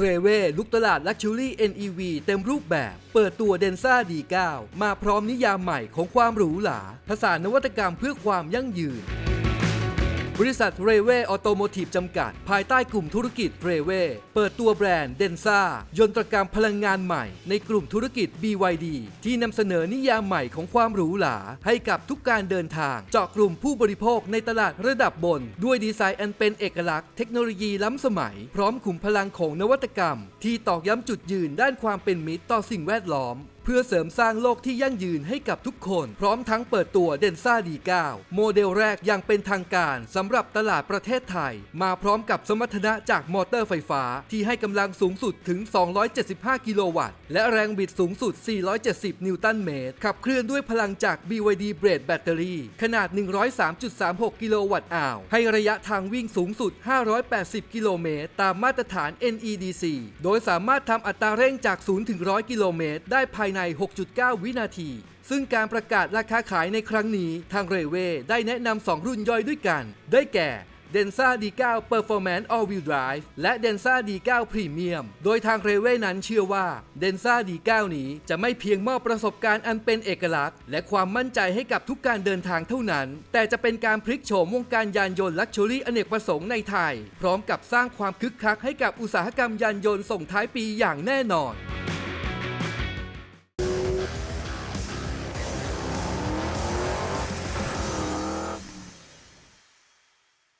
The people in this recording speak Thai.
เรเว่ลุกตลาด Luxury NEV เต็มรูปแบบ เปิดตัวเดนซ่า D9 มาพร้อมนิยามใหม่ของความหรูหรา ภาษานวัตกรรมเพื่อความยั่งยืน บริษัทเรเว่ออโตโมทีฟจำกัด ภายใต้กลุ่มธุรกิจเรเว่เปิดตัวแบรนด์เดนซ่ายนตรกรรมพลังงานใหม่ ในกลุ่มธุรกิจ BYD ที่นำเสนอนิยามใหม่ของความหรูหรา ให้กับทุกการเดินทาง เจาะกลุ่มผู้บริโภคในตลาดระดับบน ด้วยดีไซน์อันเป็นเอกลักษณ์เทคโนโลยีล้ำสมัย พร้อมขุมพลังของนวัตกรรม ที่ตอกย้ำจุดยืนด้านความเป็นมิตรต่อสิ่งแวดล้อม เพื่อเสริมสร้างโลกที่ยั่งยืนให้กับทุกคน พร้อมทั้งเปิดตัวเดนซ่าดี9โมเดลแรกอย่างเป็นทางการสำหรับตลาดประเทศไทย มาพร้อมกับสมรรถนะจากมอเตอร์ไฟฟ้า ที่ให้กำลังสูงสุดถึง 275 กิโลวัตต์ และแรงบิดสูงสุด 470 นิวตันเมตร ขับเคลื่อนด้วยพลังจาก BYD เบรดแบตเตอรี่ ขนาด 103.36 กิโลวัตต์อาวให้ระยะทางวิ่งสูงสุด 580 กิโลเมตร ตามมาตรฐาน NEDC โดยสามารถทำอัตราเร่งจาก 0 ถึง 100 กิโลเมตร ได้ภายในใน 6.9 วินาที ซึ่งการประกาศราคาขายในครั้งนี้ทางเรเว่ได้แนะนำ 2 รุ่นย่อยด้วยกัน ได้แก่ Densa D9 Performance All Wheel Drive และ Densa D9 Premium โดยทางเรเว่นั้นเชื่อว่า Densa D9 นี้จะไม่เพียงมอบประสบการณ์อันเป็นเอกลักษณ์ และความมั่นใจให้กับทุกการเดินทางเท่านั้น แต่จะเป็นการพลิกโฉมวงการยานยนต์ลักชัวรี่อเนกประสงค์ในไทย พร้อมกับสร้างความคึกคักให้กับอุตสาหกรรมยานยนต์ส่งท้ายปีอย่างแน่นอน